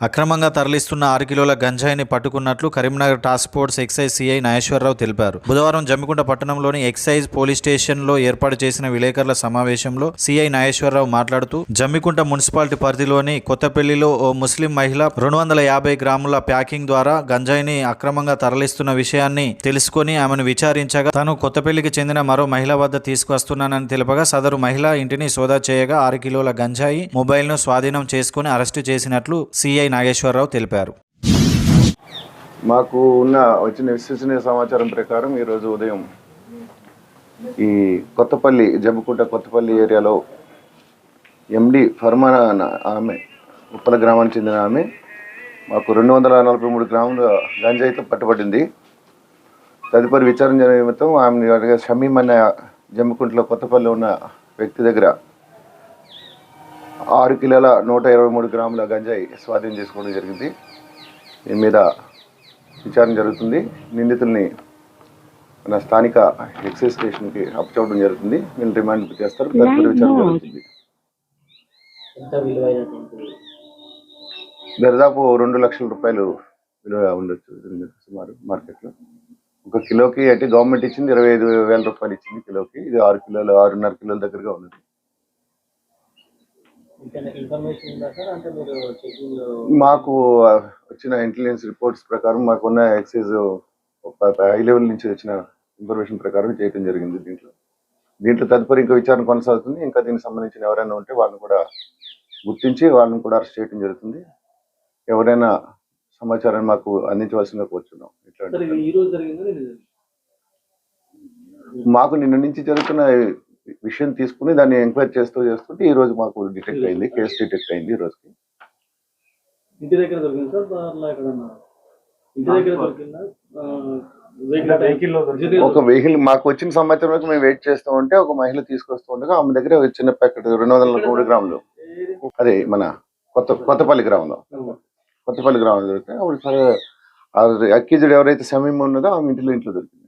అక్రమంగా తరలిస్తున్న ఆరు కిలోల గంజాయిని పట్టుకున్నట్లు Karimnagar task force excise CI Nageswararao తెలిపారు. బుధవారం జమ్మికుంట పట్టణంలోని ఎక్సైజ్ పోలీస్ స్టేషన్లో ఏర్పాటు చేసిన విలేకరుల సమావేశంలో సీఐ నాగేశ్వరరావు మాట్లాడుతూ జమ్మికుంట మున్సిపాలిటీ పరిధిలోని కొత్తపల్లిలో ఓ ముస్లిం మహిళ రెండు వందల యాభై గ్రాముల ప్యాకింగ్ ద్వారా గంజాయిని అక్రమంగా తరలిస్తున్న విషయాన్ని తెలుసుకొని ఆమెను విచారించగా తాను కొత్తపల్లికి చెందిన మరో మహిళ వద్ద తీసుకువస్తున్నానని తెలుపగా సదరు మహిళ ఇంటిని సోదా చేయగా ఆరు కిలోల గంజాయి మొబైల్ను స్వాధీనం చేసుకుని అరెస్టు చేసినట్లు సిఐ నాగేశ్వరరావు తెలిపారు. మాకు ఉన్న వచ్చిన విశ్వసనీయ సమాచారం ప్రకారం ఈరోజు ఉదయం ఈ కొత్తపల్లి జబ్బుకుంట కొత్తపల్లి ఏరియాలో ఎండి ఫర్మానా ఆమె ఉప్పల గ్రామానికి చెందిన ఆమె మాకు రెండు వందల నలభై మూడు గ్రాముల గంజాయితో పట్టుబడింది. తదుపరి విచారణ నిమిత్తం ఆమె అడిగే షమీం అనే జమ్మికుంటలో కొత్తపల్లి ఉన్న వ్యక్తి దగ్గర ఆరు కిలోల నూట ఇరవై మూడు గ్రాముల గంజాయి స్వాధీనం చేసుకోవడం జరిగింది. దీని మీద విచారణ జరుగుతుంది. నిందితుల్ని మన స్థానిక ఎక్సైజ్ స్టేషన్కి అప్పచెప్పడం జరుగుతుంది. వీళ్ళు రిమాండ్ చేస్తారు. తదుపరి విచారణ జరుగుతుంది. దాదాపు రెండు లక్షల రూపాయలు విలువ ఉండొచ్చు సుమారు మార్కెట్లో. ఒక కిలోకి అంటే గవర్నమెంట్ ఇచ్చింది ఇరవై ఐదు వేల రూపాయలు ఇచ్చింది కిలోకి. ఇది ఆరు కిలోలు ఆరున్నర కిలోల దగ్గరగా ఉన్నది ఇంకా ఇన్ఫర్మేషన్ ఉందా సార్ అంటే మీరు చెకింగ్ మాకు వచ్చిన ఇంటెలిజెన్స్ రిపోర్ట్స్ ప్రకారం మాకున్న ఎక్సైజ్ హై లెవెల్ నుంచి వచ్చిన ఇన్ఫర్మేషన్ ప్రకారం చేయడం జరిగింది దీంట్లో. దీంట్లో తదుపరి ఇంకా విచారణ కొనసాగుతుంది. ఇంకా దీనికి సంబంధించిన ఎవరైనా ఉంటే వాళ్ళని కూడా గుర్తించి వాళ్ళని కూడా అరెస్ట్ చేయడం జరుగుతుంది. ఎవరైనా సమాచారాన్ని మాకు అందించవలసిందిగా కోరుచున్నాం. నేను మాకు నిన్న నుంచి జరుగుతున్న విషయం తీసుకుని దాన్ని ఎంక్వైరీ చేస్తూ చేస్తుంటే ఈ రోజు మాకు డిటెక్ట్ అయింది కేసు డిటెక్ట్ అయింది. ఈ రోజుకి. ఇంటి దగ్గర దొరికింది సార్ దారిలో ఎక్కడన్నా? ఇంటి దగ్గర దొరికిందా? వెహికల్ ఒక వెహికల్ మాకు వచ్చిన సమాచారం వరకు మేము వెయిట్ చేస్తూ ఉంటే ఒక మహిళ తీసుకొస్తూ ఉండగా ఆమె దగ్గర ఒక చిన్న ప్యాకెట్ రెండు వందల మూడు గ్రాములు. అదే మన కొత్త కొత్తపల్లి గ్రామంలో. కొత్తపల్లి గ్రామంలో దొరికితే అప్పుడు సరే ఎవరైతే సమయం ఉన్నదో ఆమె ఇంటిలో ఇంట్లో దొరికింది.